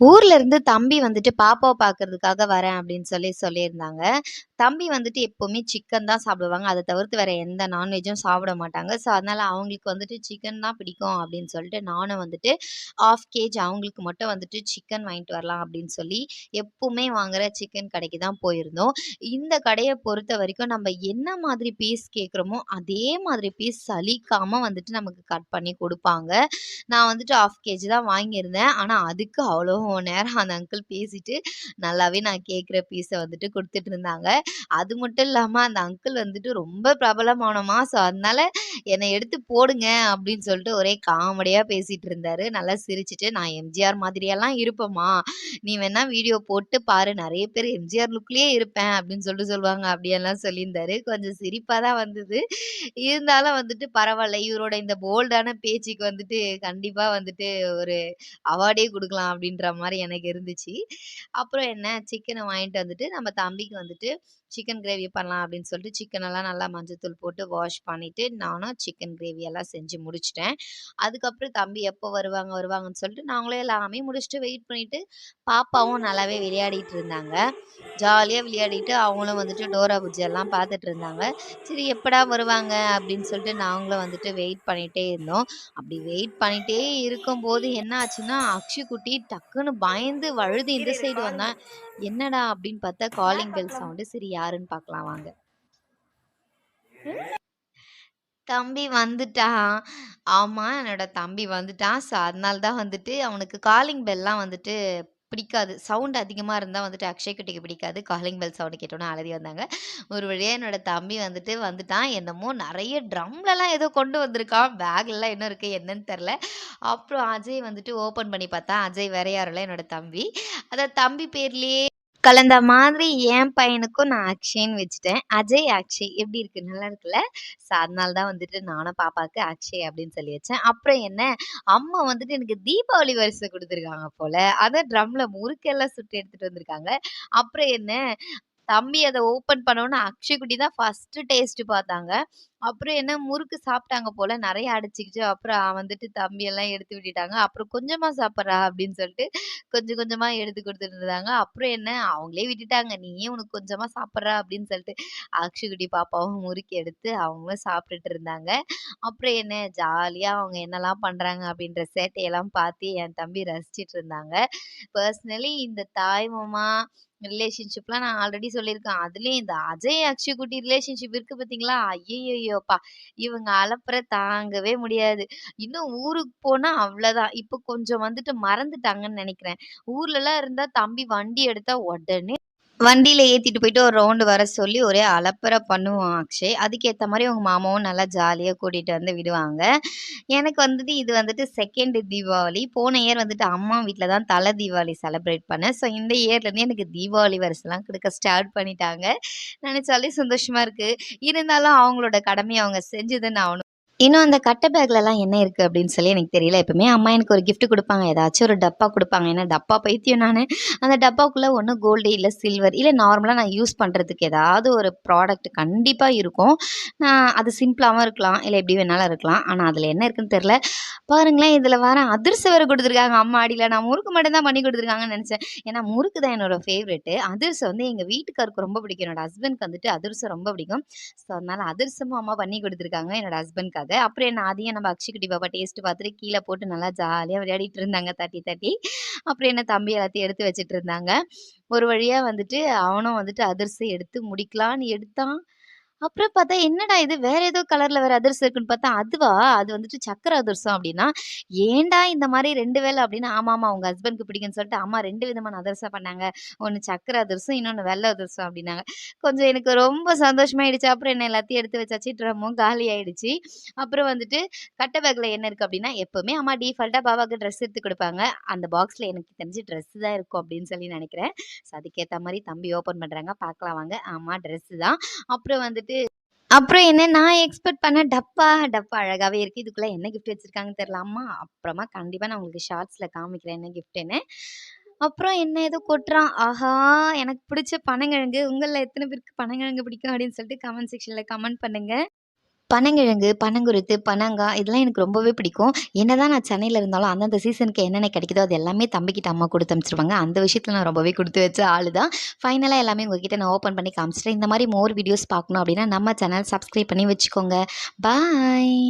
ஊர்ல இருந்து தம்பி வந்துட்டு பாப்பாவை பார்க்கறதுக்காக வரேன் அப்படின்னு சொல்லி சொல்லியிருந்தாங்க. தம்பி வந்துட்டு எப்போவுமே சிக்கன் தான் சாப்பிடுவாங்க. அதை தவிர்த்து வேற எந்த நான்வெஜ்ஜும் சாப்பிட மாட்டாங்க. ஸோ, அதனால அவங்களுக்கு வந்துட்டு சிக்கன் தான் பிடிக்கும் அப்படின்னு சொல்லிட்டு, நானும் வந்துட்டு 1/2 கேஜ் அவங்களுக்கு மட்டும் வந்துட்டு சிக்கன் வாங்கிட்டு வரலாம் அப்படின்னு சொல்லி, எப்பவுமே வாங்குற சிக்கன் கடைக்கு தான் போயிருந்தோம். இந்த கடையை பொறுத்த வரைக்கும் நம்ம என்ன மாதிரி பீஸ் கேட்குறோமோ, அதே மாதிரி பீஸ் சலிக்காம வந்துட்டு நமக்கு கட் பண்ணி கொடுப்பாங்க நான் வந்துட்டு 1/2 கேஜி தான் வாங்கியிருந்தேன். ஆனால் அதுக்கு அவ்வளோ நேரம் அந்த அங்கிள் பேசிட்டு, நல்லாவே நான் கேட்குற பீஸை வந்துட்டு கொடுத்துட்டு இருந்தாங்க. அது மட்டும் இல்லாமல் அந்த அங்கிள் வந்துட்டு ரொம்ப பிரபலமானமா ஸோ, அதனால என்னை எடுத்து போடுங்க" அப்படின்னு சொல்லிட்டு ஒரே காமெடியா பேசிட்டு இருந்தாரு. நல்லா சிரிச்சுட்டு, "நான் எம்ஜிஆர் மாதிரியெல்லாம் இருப்பேம்மா நீ வேணா வீடியோ போட்டு பாரு. நிறைய பேர் எம்ஜிஆர் லுக்லயே இருப்பேன்" அப்படின்னு சொல்லிட்டு சொல்லுவாங்க. அப்படியெல்லாம் சொல்லியிருந்தாரு. கொஞ்சம் சிரிப்பா தான் வந்தது. இருந்தாலும் வந்துட்டு பரவாயில்ல இவரோட இந்த போல்டான பேச்சுக்கு வந்துட்டு கண்டிப்பா வந்துட்டு ஒரு அவார்டே குடுக்கலாம் அப்படின்ற மாதிரி எனக்கு இருந்துச்சு. அப்புறம் என்ன சிக்கனை வாங்கிட்டு வந்துட்டு, நம்ம தம்பிக்கு வந்துட்டு சிக்கன் கிரேவி பண்ணலாம் அப்படின்னு சொல்லிட்டு, சிக்கனெல்லாம் நல்லா மஞ்சத்தூள் போட்டு வாஷ் பண்ணிட்டு, நானும் சிக்கன் கிரேவி எல்லாம் செஞ்சு முடிச்சிட்டேன் அதுக்கப்புறம் தம்பி எப்போ வருவாங்க வருவாங்கன்னு சொல்லிட்டு, நாங்களும் எல்லாமே முடிச்சுட்டு வெயிட் பண்ணிட்டு, பாப்பாவும் நல்லாவே விளையாடிட்டு இருந்தாங்க. ஜாலியா விளையாடிட்டு, அவங்களும் வந்துட்டு டோரா புஜ்ஜி எல்லாம் பார்த்துட்டு இருந்தாங்க. சரி எப்படா வருவாங்க அப்படின்னு சொல்லிட்டு நாங்களும் வந்துட்டு வெயிட் பண்ணிட்டே இருந்தோம். அப்படி வெயிட் பண்ணிட்டே இருக்கும்போது என்ன ஆச்சுன்னா, அக்ஷு குட்டி டக்குன்னு பயந்து வழுதி இந்த சைடு வந்தான். என்னடா அப்படின்னு பார்த்தா காலிங் பெல் சவுண்டு. சரி யாருன்னு பார்க்கலாம் வாங்க. தம்பி வந்துட்டான். ஆமா, என்னோட தம்பி வந்துட்டான். ஸோ, அதனால தான் வந்துட்டு அவனுக்கு காலிங் பெல்லாம் வந்துட்டு பிடிக்காது. சவுண்ட் அதிகமாக இருந்தால் வந்துட்டு அக்ஷய் குட்டிக்கு பிடிக்காது. காலிங் பெல் சவுண்ட் கேட்டோனே அலறி வந்தாங்க. ஒரு வழியாக என்னோட தம்பி வந்துட்டு வந்துட்டான். என்னமோ நிறைய ட்ரம்லலாம் ஏதோ கொண்டு வந்திருக்கான். பேக்லலாம் என்ன இருக்கு என்னன்னு தெரில அப்புறம் அஜய் வந்துட்டு ஓப்பன் பண்ணி பார்த்தா, அஜய் வேற யாரும் என்னோட தம்பி. அதான் தம்பி பேர்லேயே கலந்த மாதிரி என் பையனுக்கும் நான் அக்ஷய்ன்னு வச்சுட்டேன். அஜய், அக்ஷய் எப்படி இருக்கு? நல்லா இருக்குல்ல? ஸோ, அதனால தான் வந்துட்டு நானும் பாப்பாவுக்கு அக்ஷய் அப்படின்னு சொல்லி வச்சேன். அப்புறம் என்ன, அம்மா வந்துட்டு எனக்கு தீபாவளி வரிசை கொடுத்துருக்காங்க போல. அதான் ட்ரம்ல முறுக்கெல்லாம் சுட்டு எடுத்துட்டு வந்திருக்காங்க. அப்புறம் என்ன, தம்பி அதை ஓப்பன் பண்ணோன்னு அக்ஷய் குட்டி தான் ஃபர்ஸ்ட்டு டேஸ்ட்டு பார்த்தாங்க. அப்புறம் என்ன முறுக்கு சாப்பிட்டாங்க போல. நிறைய அடிச்சுக்கிச்சு. அப்புறம் வந்துட்டு தம்பியெல்லாம் எடுத்து விட்டுட்டாங்க. அப்புறம் "கொஞ்சமா சாப்பிட்றா" அப்படின்னு சொல்லிட்டு கொஞ்சம் கொஞ்சமா எடுத்து கொடுத்துட்டு இருந்தாங்க. அப்புறம் என்ன அவங்களே விட்டுட்டாங்க. "நீயே உனக்கு கொஞ்சமா சாப்பிட்றா" அப்படின்னு சொல்லிட்டு அக்ஷய் குட்டி பாப்பாவும் முறுக்கு எடுத்து அவங்களும் சாப்பிட்டுட்டு இருந்தாங்க. அப்புறம் என்ன ஜாலியா அவங்க என்னலாம் பண்றாங்க அப்படின்ற சேட்டையெல்லாம் பார்த்து என் தம்பி ரசிச்சிட்டு இருந்தாங்க. பர்சனலி இந்த தாய்மமா ரிலேஷன்ஷிப்லாம் நான் ஆல்ரெடி சொல்லியிருக்கேன். அதுலயும் இந்த அஜய், அக்ஷய் குட்டி ரிலேஷன்ஷிப் இருக்கு பார்த்தீங்களா? ஐயையோப்பா இவங்க அலப்புற தாங்கவே முடியாது. இன்னும் ஊருக்கு போனா அவ்வளோதான் இப்போ கொஞ்சம் வந்துட்டு மறந்துட்டாங்கன்னு நினைக்கிறேன் ஊர்லலாம் இருந்தா தம்பி வண்டி எடுத்தா உடனே வண்டியில் ஏற்றிட்டு போயிட்டு ஒரு ரவுண்டு வர சொல்லி ஒரே அலப்பற பண்ணுவோம் அக்ஷய். அதுக்கேற்ற மாதிரி அவங்க மாமாவும் நல்லா ஜாலியாக கூட்டிகிட்டு வந்து விடுவாங்க. எனக்கு வந்துட்டு இது வந்துட்டு செகண்ட் தீபாவளி. போன இயர் வந்துட்டு அம்மா வீட்டில் தான் தலை தீபாவளி செலிப்ரேட் பண்ணேன். ஸோ, இந்த இயர்லேருந்து எனக்கு தீபாவளி பரிசுலாம் கொடுக்க ஸ்டார்ட் பண்ணிட்டாங்க. நினச்சாலே சந்தோஷமாக இருக்குது இருந்தாலும் அவங்களோட கடமையை அவங்க செஞ்சதுன்னு நான் இன்னும் அந்த கட்டை பேக்லலாம் என்ன இருக்குது அப்படின்னு சொல்லி எனக்கு தெரியல. எப்பவுமே அம்மா எனக்கு ஒரு கிஃப்ட் கொடுப்பாங்க ஏதாச்சும் ஒரு டப்பா கொடுப்பாங்க ஏன்னா டப்பா பைத்தியம் நான் அந்த டப்பாக்குள்ளே ஒன்று கோல்டு, இல்லை சில்வர், இல்லை நார்மலாக நான் யூஸ் பண்ணுறதுக்கு ஏதாவது ஒரு ப்ராடக்ட் கண்டிப்பாக இருக்கும். நான் அது சிம்பிளாகவும் இருக்கலாம். இல்லை எப்படி வேணாலும் இருக்கலாம். ஆனால் அதில் என்ன இருக்குன்னு தெரில பாருங்களேன், இதில் வர வேற வேறு கொடுத்துருக்காங்க அம்மா அடியில் நான் முறுக்கு மட்டும்தான் பண்ணி கொடுத்துருக்காங்கன்னு நினச்சேன் ஏன்னா முறுக்கு தான் என்னோட ஃபேவரெட்டு அதிர்சை வந்து எங்கள் வீட்டுக்காருக்கு ரொம்ப பிடிக்கும். என்னோட ஹஸ்பண்ட்க்கு வந்துட்டு அதிர்சை ரொம்ப பிடிக்கும். ஸோ, அதனால் அதிரசமும் அம்மா பண்ணி குடுத்துருக்காங்க என்னோட இருந்தாங்க அப்புறம் என்ன அதையும் நம்ம அக்ஷிக்குட்டி பாப்பா டேஸ்ட் பார்த்துட்டு கீழ போட்டு நல்லா ஜாலியா விளையாடிட்டு இருந்தாங்க தட்டி தட்டி. அப்புறம் என்ன தம்பி எல்லாத்தையும் எடுத்து வச்சுட்டு இருந்தாங்க. ஒரு வழியா வந்துட்டு அவனும் வந்துட்டு அதிர்சி எடுத்து முடிக்கலான்னு எடுத்தான். அப்புறம் பார்த்தா என்னடா இது வேற ஏதோ கலர்ல வேற அதிரசம் இருக்குன்னு பார்த்தா, அதுவா? அது வந்துட்டு சக்கரை அதிரசம் அப்படின்னா, ஏன்டா இந்த மாரி 2 வேல அப்படின்னு, ஆமா உங்க ஹஸ்பண்ட்க்கு பிடிக்கும்னு சொல்லிட்டு அம்மா ரெண்டு விதமான அதிரசம் பண்ணாங்க. ஒன்று சக்கரை அதிரசம், இன்னொன்னு வெள்ளை அதிரசம் அப்படின்னாங்க. கொஞ்சம் எனக்கு ரொம்ப சந்தோஷமாயிடுச்சு. அப்புறம் என்ன எல்லாத்தையும் எடுத்து வச்சாச்சு. ட்ரம்மும் காலி ஆயிடுச்சு. அப்புறம் வந்துட்டு கட்ட பேக்ல என்ன இருக்கு அப்படின்னா, எப்பவுமே அம்மா டிஃபால்ட்டா பாபாக்கு ட்ரெஸ் எடுத்து கொடுப்பாங்க அந்த பாக்ஸ்ல எனக்கு தெரிஞ்சு ட்ரெஸ் தான் இருக்கும் அப்படின்னு சொல்லி நினைக்கிறேன் ஸோ, அதுக்கேற்ற மாதிரி தம்பி ஓப்பன் பண்றாங்க. பார்க்கலாம் வாங்க. ஆமா ட்ரெஸ் தான். அப்புறம் வந்துட்டு அப்புறம் என்ன நான் எக்ஸ்பெக்ட் பண்ண டப்பா. டப்பா அழகாவே இருக்கு. இதுக்குள்ள என்ன கிஃப்ட் வச்சுருக்காங்கன்னு தெரியலாமா அப்புறமா கண்டிப்பா நான் உங்களுக்கு ஷார்ட்ஸ்ல காமிக்கிறேன் என்ன கிஃப்ட்டுன்னு. அப்புறம் என்ன ஏதோ கொட்டுறான். ஆஹா! எனக்கு பிடிச்ச பனங்கிழங்கு. உங்களில் எத்தனை பேருக்கு பனங்கிழங்கு பிடிக்கும் அப்படின்னு சொல்லிட்டு கமெண்ட் செக்ஷனில் கமெண்ட் பண்ணுங்கள் பனங்கிழங்கு, பனங்குருத்து, பனங்காய் இதெல்லாம் எனக்கு ரொம்பவே பிடிக்கும். என்னதான் நான் சென்னையில் இருந்தாலும் அந்தந்த சீசனுக்கு என்னென்ன கிடைக்குதோ அது எல்லாமே தம்பிக்கிட்ட அம்மா கொடுத்து அனுப்பிச்சிருவாங்க அந்த விஷயத்தில் நான் ரொம்பவே கொடுத்து வச்ச ஆளு தான். ஃபைனலாக எல்லாமே உங்ககிட்ட நான் ஓப்பன் பண்ணி காமிச்சிட்டேன் இந்த மாதிரி மோர் வீடியோஸ் பார்க்கணும் அப்படின்னா நம்ம சேனல் சப்ஸ்கிரைப் பண்ணி வச்சுக்கோங்க. பாய்.